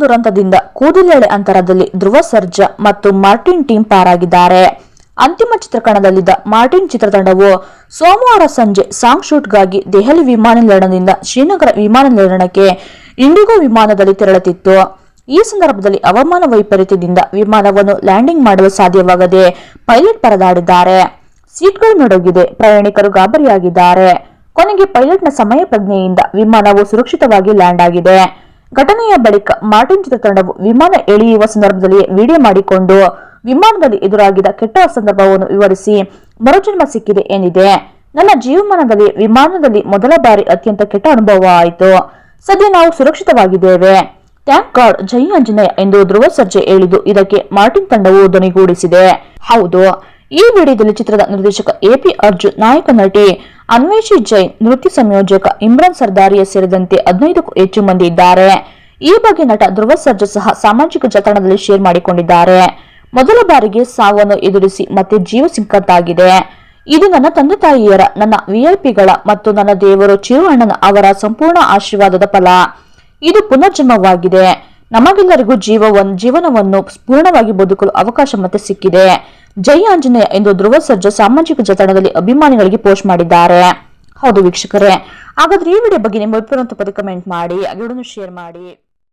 ದುರಂತದಿಂದ ಕೂದಲೆಳೆ ಅಂತರದಲ್ಲಿ ಧ್ರುವ ಸರ್ಜಾ ಮತ್ತು Martin team ಪಾರಾಗಿದ್ದಾರೆ. ಅಂತಿಮ ಚಿತ್ರಕಣದಲ್ಲಿದ್ದ ಮಾರ್ಟಿನ್ ಚಿತ್ರತಂಡವು ಸೋಮವಾರ ಸಂಜೆ ಸಾಂಗ್ ಶೂಟ್ಗಾಗಿ ದೆಹಲಿ ವಿಮಾನ ನಿಲ್ದಾಣದಿಂದ ಶ್ರೀನಗರ ವಿಮಾನ ನಿಲ್ದಾಣಕ್ಕೆ ಇಂಡಿಗೋ ವಿಮಾನದಲ್ಲಿ ತೆರಳುತ್ತಿತ್ತು. ಈ ಸಂದರ್ಭದಲ್ಲಿ ಹವಾಮಾನ ವೈಪರೀತ್ಯದಿಂದ ವಿಮಾನವನ್ನು ಲ್ಯಾಂಡಿಂಗ್ ಮಾಡಲು ಸಾಧ್ಯವಾಗದೆ ಪೈಲಟ್ ಪರದಾಡಿದ್ದಾರೆ. ಸೀಟ್ಗಳು ನಡುಗಿದೆ, ಪ್ರಯಾಣಿಕರು ಗಾಬರಿಯಾಗಿದ್ದಾರೆ. ಕೊನೆಗೆ ಪೈಲಟ್ನ ಸಮಯ ಪ್ರಜ್ಞೆಯಿಂದ ವಿಮಾನವು ಸುರಕ್ಷಿತವಾಗಿ ಲ್ಯಾಂಡ್ ಆಗಿದೆ. ಘಟನೆಯ ಬಳಿಕ ಮಾರ್ಟಿನ್ ಚಿತ್ರತಂಡವು ವಿಮಾನ ಎಳೆಯುವ ಸಂದರ್ಭದಲ್ಲಿ ವಿಡಿಯೋ ಮಾಡಿಕೊಂಡು ವಿಮಾನದಲ್ಲಿ ಎದುರಾಗಿದ್ದ ಕೆಟ್ಟ ಸಂದರ್ಭವನ್ನು ವಿವರಿಸಿ, ಮರುಜನ್ಮ ಸಿಕ್ಕಿದೆ ಎಂದಿದೆ ನನ್ನ ಜೀವಮಾನದಲ್ಲಿ ವಿಮಾನದಲ್ಲಿ ಮೊದಲ ಬಾರಿ ಅತ್ಯಂತ ಕೆಟ್ಟ ಅನುಭವ ಆಯಿತು. ಸದ್ಯ ನಾವು ಸುರಕ್ಷಿತವಾಗಿದ್ದೇವೆ. ಥ್ಯಾಂಕ್ ಗಾಡ್ ಜೈ ಆಂಜನೇಯ ಎಂದು ಧ್ರುವ ಸರ್ಜೆ ಹೇಳಿದ್ದು, ಇದಕ್ಕೆ ಮಾರ್ಟಿನ್ ತಂಡವು ಧ್ವನಿಗೂಡಿಸಿದೆ ಹೌದು. ಈ ವಿಡಿಯೋದಲ್ಲಿ ಚಿತ್ರದ ನಿರ್ದೇಶಕ ಎಪಿ ಅರ್ಜುನ್ ನಾಯಕ ನಟಿ ಅನ್ವೇಷಿ ಜೈನ್, ನೃತ್ಯ ಸಂಯೋಜಕ ಇಮ್ರಾನ್ ಸರ್ದಾರಿಯ ಸೇರಿದಂತೆ ಹದಿನೈದಕ್ಕೂ ಹೆಚ್ಚು ಮಂದಿ ಇದ್ದಾರೆ. ಈ ಬಗ್ಗೆ ನಟ ಧ್ರುವ ಸರ್ಜಾ ಸಹ ಸಾಮಾಜಿಕ ಜಾಲತಾಣದಲ್ಲಿ ಶೇರ್ ಮಾಡಿಕೊಂಡಿದ್ದಾರೆ. ಮೊದಲ ಬಾರಿಗೆ ಸಾವನ್ನು ಎದುರಿಸಿ ಮತ್ತೆ ಜೀವ ಸಿಕ್ಕಂತಾಗಿದೆ. ಇದು ನನ್ನ ತಂದೆ ತಾಯಿಯರ, ನನ್ನ ವಿಐಪಿಗಳ ಮತ್ತು ನನ್ನ ದೇವರು ಚಿರುಅಣ್ಣನ ಅವರ ಸಂಪೂರ್ಣ ಆಶೀರ್ವಾದದ ಫಲ. ಇದು ಪುನರ್ಜನ್ಮವಾಗಿದೆ. ನಮಗೆಲ್ಲರಿಗೂ ಜೀವವನ್ನು ಜೀವನವನ್ನು ಪೂರ್ಣವಾಗಿ ಬದುಕಲು ಅವಕಾಶ ಮತ್ತೆ ಸಿಕ್ಕಿದೆ. ಜೈ ಆಂಜನೇಯ ಎಂದು ಧ್ರುವ ಸರ್ಜಾ ಸಾಮಾಜಿಕ ಜಾಲತಾಣದಲ್ಲಿ ಅಭಿಮಾನಿಗಳಿಗೆ ಪೋಸ್ಟ್ ಮಾಡಿದ್ದಾರೆ. ಹೌದು ವೀಕ್ಷಕರೇ. ಹಾಗಾದ್ರೆ ಈ ವಿಡಿಯೋ ಬಗ್ಗೆ ನಿಮ್ಮ ಅಭಿಪ್ರಾಯ ಪದ ಕಮೆಂಟ್ ಮಾಡಿ ಶೇರ್ ಮಾಡಿ.